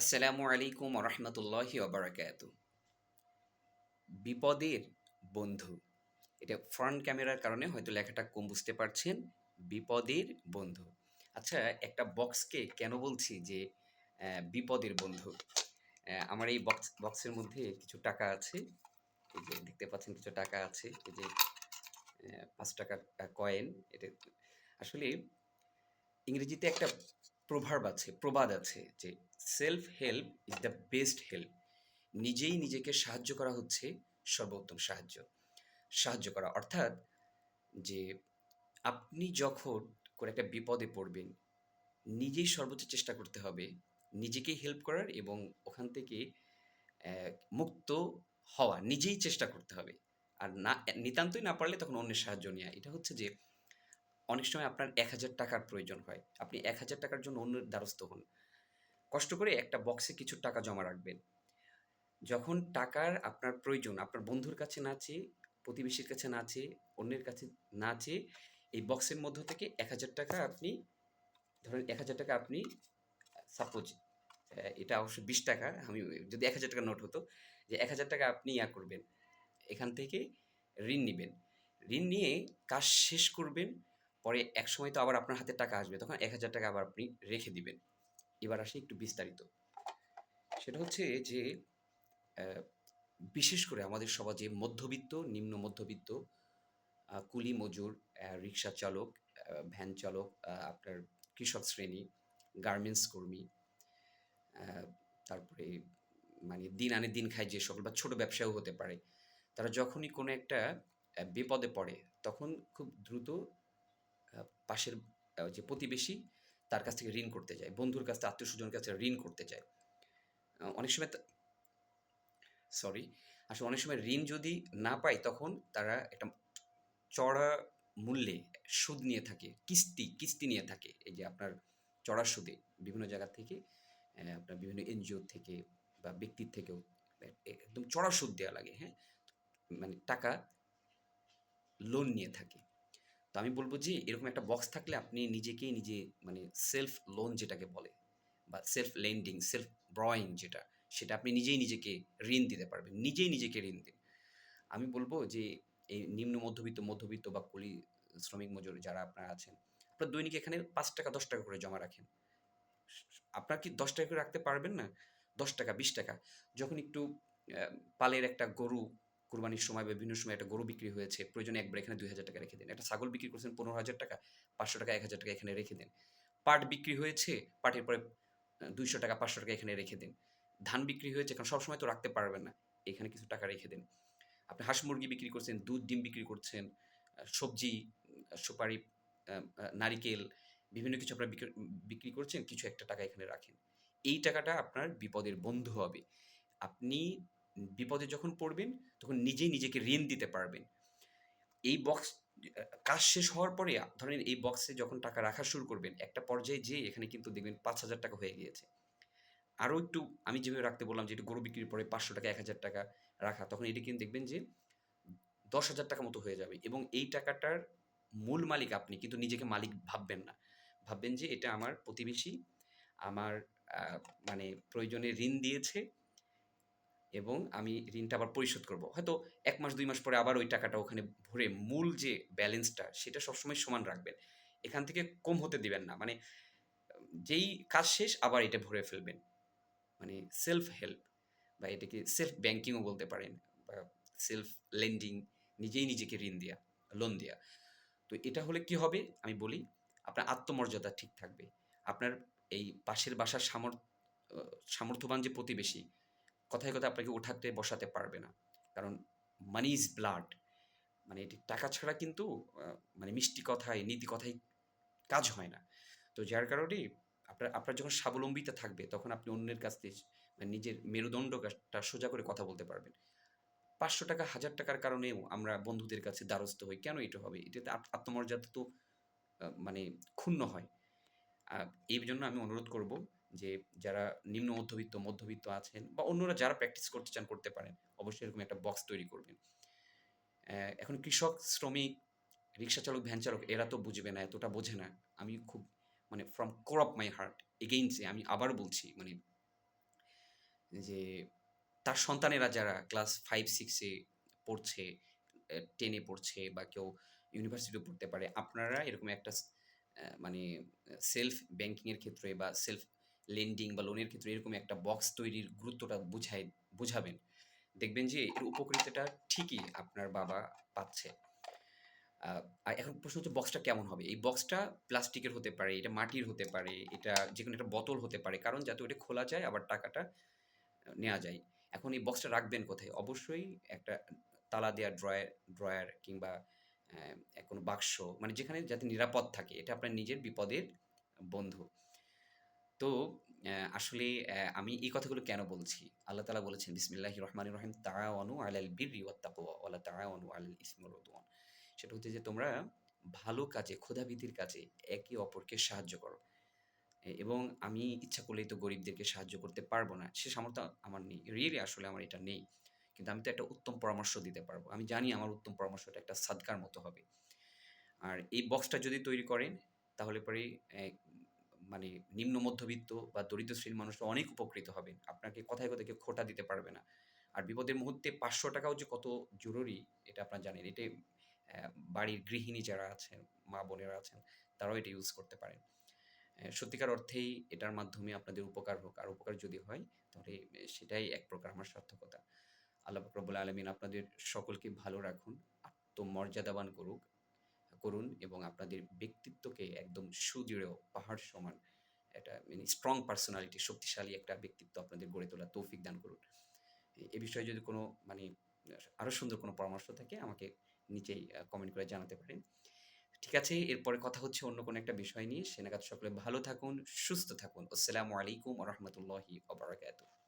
আসসালামু আলাইকুম রহমতুল্লাহি ওবরাকাত বিপদের বন্ধু। এটা ফ্রন্ট ক্যামেরার কারণে হয়তো লেখাটা কম বুঝতে পারছেন। বিপদের বন্ধু। আচ্ছা একটা বক্সকে কেন বলছি যে বিপদের বন্ধু? আমার এই বক্স বক্সের মধ্যে কিছু টাকা আছে। এই যে দেখতে পাচ্ছেন কিছু টাকা আছে। এই যে পাঁচ টাকার কয়েন এটা আসলে ইংরেজিতে একটা প্রভাব আছে, প্রবাদ আছে যে self help is the best help নিজেই নিজেকে সাহায্য করা হচ্ছে সর্বোত্তম সাহায্য। সাহায্য করা। অর্থাৎ যে আপনি যখন কোনো একটা বিপদে পড়বেন, নিজেই সর্বোচ্চ চেষ্টা করতে হবে নিজেকেই হেল্প করার এবং ওখান থেকে মুক্ত হওয়া। নিজেই চেষ্টা করতে হবে। আর না, নিতান্তই না পারলে তখন অন্যের সাহায্য নেওয়া। এটা হচ্ছে যে অনেক সময় আপনার এক হাজার টাকার প্রয়োজন হয়। আপনি এক হাজার টাকার জন্য অন্যের দ্বারস্থ হন। কষ্ট করে একটা বক্সে কিছু টাকা জমা রাখবেন। যখন টাকার আপনার প্রয়োজন, আপনার বন্ধুর কাছে না চেয়ে, প্রতিবেশীর কাছে না চেয়ে, অন্যের কাছে না চেয়ে, এই বক্সের মধ্য থেকে এক হাজার টাকা আপনি, ধরেন এক হাজার টাকা আপনি সাপোজ এটা অবশ্য বিশ টাকা, আমি যদি এক হাজার টাকা নোট হতো, যে এক হাজার টাকা আপনি ইয়া করবেন। এখান থেকে ঋণ নেবেন। ঋণ নিয়ে কাজ শেষ করবেন। পরে এক সময় তো আবার আপনার হাতে টাকা আসবে, তখন এক হাজার টাকা আবার আপনি রেখে দিবেন। এবার আসি একটু বিস্তারিত। সেটা হচ্ছে যে বিশেষ করে আমাদের সমাজে মধ্যবিত্ত, নিম্ন মধ্যবিত্ত কুলি মজুর রিক্সা চালক ভ্যান চালক আপনার কৃষক শ্রেণি, গার্মেন্টস কর্মী তারপরে মানে দিন আনে দিন খায় যে সকল বা ছোট ব্যবসাও হতে পারে। তারা যখনই কোনো একটা বিপদে পড়ে, তখন খুব দ্রুত পাশের যে প্রতিবেশী তার কাছ থেকে ঋণ করতে যায়। বন্ধুর কাছ থেকে, আত্মীয় স্বজনের কাছে ঋণ করতে যায়। অনেক সময় সরি আসলে অনেক সময় ঋণ যদি না পায় তখন তারা একটা চড়া মূল্যে সুদ নিয়ে থাকে, কিস্তি কিস্তি নিয়ে থাকে। এই যে আপনার চড়া সুদে বিভিন্ন জায়গা থেকে আপনার বিভিন্ন এনজিও থেকে বা ব্যক্তির থেকেও একদম চড়া সুদ দেওয়া লাগে হ্যাঁ? মানে টাকা লোন নিয়ে থাকে। তো আমি বলব যে, এরকম একটা বক্স থাকলে আপনি নিজেকেই নিজে মানে সেলফ লোন যেটাকে বলে বা সেলফ লেন্ডিং সেলফ ব্রয়িং যেটা, সেটা আপনি নিজেই নিজেকে ঋণ দিতে পারবেন, নিজেই নিজেকে ঋণ দিন। আমি বলব যে, এই নিম্ন মধ্যবিত্ত মধ্যবিত্ত বা কুলি শ্রমিক মজুর যারা আপনারা আছেন, আপনার দৈনিক এখানে পাঁচ টাকা, দশ টাকা করে জমা রাখেন। আপনার কি দশ টাকা করে রাখতে পারবেন না? দশ টাকা, বিশ টাকা। যখন একটু পালের একটা গরু কুরবানির সময় বা বিভিন্ন সময় একটা গরু বিক্রি হয়েছে, প্রয়োজনে একবার এখানে দুই হাজার টাকা রেখে দিন। একটা ছাগল বিক্রি করছেন পনেরো হাজার টাকা, পাঁচশো টাকা, এক হাজার টাকা এখানে রেখে দিন। পাট বিক্রি হয়েছে, পাটের পরে দুইশো টাকা, পাঁচশো টাকা এখানে রেখে দিন। ধান বিক্রি হয়েছে কারণ সবসময় তো রাখতে পারবেন না, এখানে কিছু টাকা রেখে দিন। আপনি হাঁস মুরগি বিক্রি করছেন, দুধ, ডিম বিক্রি করছেন সবজি সুপারি নারিকেল, বিভিন্ন কিছু আপনার বিক্রি করছেন, কিছু একটা টাকা এখানে রাখেন। এই টাকাটা আপনার বিপদের বন্ধু হবে। আপনি বিপদে যখন পড়বেন, তখন নিজেই নিজেকে ঋণ দিতে পারবেন। এই বক্স কাজ শেষ হওয়ার পরে, ধরেন এই বক্সে যখন টাকা রাখা শুরু করবেন, একটা পর্যায়ে যেয়ে এখানে কিন্তু দেখবেন পাঁচ হাজার টাকা হয়ে গিয়েছে। আরও একটু, আমি যেভাবে রাখতে বললাম যে একটু গরু বিক্রির পরে পাঁচশো টাকা, এক হাজার টাকা রাখা, তখন এটি কিন্তু দেখবেন যে দশ হাজার টাকা মতো হয়ে যাবে এবং এই টাকাটার মূল মালিক আপনি, কিন্তু নিজেকে মালিক ভাববেন না। ভাববেন যে এটা আমার প্রতিবেশী, আমার মানে প্রয়োজনে ঋণ দিয়েছে এবং আমি ঋণটা আবার পরিশোধ করব। হয়তো এক মাস, দুই মাস পরে আবার ওই টাকাটা ওখানে ভরে মূল যে ব্যালেন্সটা সেটা সবসময় সমান রাখবেন। এখান থেকে কম হতে দিবেন না। মানে যেই কাজ শেষ আবার এটা ভরে ফেলবেন। মানে সেলফ হেল্প বা এটাকে সেলফ ব্যাংকিংও বলতে পারেন বা সেলফ লেন্ডিং নিজেই নিজেকে ঋণ দেওয়া লোন দেওয়া তো এটা হলে কি হবে? আমি বলি, আপনার আত্মমর্যাদা ঠিক থাকবে। আপনার এই পাশের বাসার সামর্থ্য সামর্থ্যবান যে প্রতিবেশী কথায় কথায় আপনাকে ওঠাতে বসাতে পারবে না। কারণ মানি ইজ ব্লাড মানে এটি টাকা ছাড়া কিন্তু মানে মিষ্টি কথায়, নীতি কথায় কাজ হয় না। তো যার কারণে আপনার আপনার যখন স্বাবলম্বিতা থাকবে, তখন আপনি অন্যের কাছ থেকে মানে নিজের মেরুদণ্ডটা সোজা করে কথা বলতে পারবেন। পাঁচশো টাকা, হাজার টাকার কারণেও আমরা বন্ধুদের কাছে দ্বারস্থ হই। কেন এটা হবে? এটাতে আত- আত্মমর্যাদা তো মানে ক্ষুণ্ণ হয়। এই জন্য আমি অনুরোধ করব যে যারা নিম্ন মধ্যবিত্ত মধ্যবিত্ত আছেন বা অন্যরা যারা প্র্যাকটিস করতে চান করতে পারেন অবশ্যই এরকম একটা বক্স তৈরি করবেন এখন কৃষক শ্রমিক রিক্সা চালক ভ্যান চালক এরা তো বুঝবে না এতটা বোঝে না আমি খুব মানে from core of my heart এগেইনসে আমি আবার বলছি মানে যে তার সন্তানেরা যারা ক্লাস ফাইভ সিক্সে পড়ছে, টেনে পড়ছে বা কেউ ইউনিভার্সিটিতেও পড়তে পারে। আপনারা এরকম একটা মানে সেলফ ব্যাংকিং এর ক্ষেত্রে বা সেলফ লেন্ডিং বা লোনের ক্ষেত্রে এরকম একটা বক্স তৈরির গুরুত্বটা বুঝাই বুঝাবেন। দেখবেন যে এর উপকারিতাটা ঠিকই আপনার বাবা পাচ্ছে। আর এখন প্রশ্ন হচ্ছে বক্সটা কেমন হবে? এই বক্সটা প্লাস্টিকের হতে পারে, এটা মাটির হতে পারে, এটা যে কোনো একটা বোতল হতে পারে। কারণ যাতে ওটা খোলা যায় আবার টাকাটা নেওয়া যায়। এখন এই বক্সটা রাখবেন কোথায়? অবশ্যই একটা তালা দেওয়া ড্রয়ার ড্রয়ার কিংবা কোনো বাক্স মানে যেখানে যাতে নিরাপদ থাকে। এটা আপনার নিজের বিপদের বন্ধু। তো আসলে আমি এই কথাগুলো কেন বলছি? আল্লাহ তালা বলেছেন বিসমিল্লাহির রহমান রহিম তাআওয়ানু আলাল বিররি ওয়াত তাকওয়া ওয়া লা আলাল। সেটা হচ্ছে যে তোমরা ভালো কাজে, ক্ষুধাবৃত্তির কাজে একে অপরকে সাহায্য করো। এবং আমি ইচ্ছা করলেই তো গরিবদেরকে সাহায্য করতে পারব না। সে সামর্থ্য আমার নেই। রিয়েলি আসলে আমার এটা নেই। কিন্তু আমি তো একটা উত্তম পরামর্শ দিতে পারব আমি জানি আমার উত্তম পরামর্শটা একটা সাদকার মতো হবে। আর এই বক্সটা যদি তৈরি করেন তাহলে পরে মানে নিম্ন মধ্যবিত্ত বা দরিদ্র শ্রেণির মানুষরা অনেক উপকৃত হবেন। আপনাকে কথায়, কথায় কেউ খোঁটা দিতে পারবে না। আর বিপদের মুহূর্তে পাঁচশো টাকাও যে কত জরুরি এটা আপনারা জানেন। এটাই বাড়ির গৃহিণী যারা আছেন, মা-বোনেরা আছেন তারাও এটা ইউজ করতে পারেন। সত্যিকার অর্থেই এটার মাধ্যমে আপনাদের উপকার হোক। আর উপকার যদি হয় তাহলে সেটাই এক প্রকার আমার সার্থকতা। আল্লাহ পাক রব্বুল আলামিন আপনাদের সকলকে ভালো রাখুন, আত্মমর্যাদাবান করুক করুন এবং আপনাদের ব্যক্তিত্বকে একদম সুদৃঢ় পাহাড় সমান একটা মানে স্ট্রং পার্সোনালিটি শক্তিশালী একটা ব্যক্তিত্ব আপনাদের গড়ে তোলার তৌফিক দান করুন। এ বিষয়ে যদি কোনো মানে আরও সুন্দর কোনো পরামর্শ থাকে আমাকে নিচেই কমেন্ট করে জানাতে পারেন। ঠিক আছে, এরপরে কথা হচ্ছে অন্য কোনো একটা বিষয় নিয়ে। সে নাগাদ সকলে ভালো থাকুন, সুস্থ থাকুন। আসসালামু আলাইকুম রাহমাতুল্লাহি ওয়া বারাকাতুহু।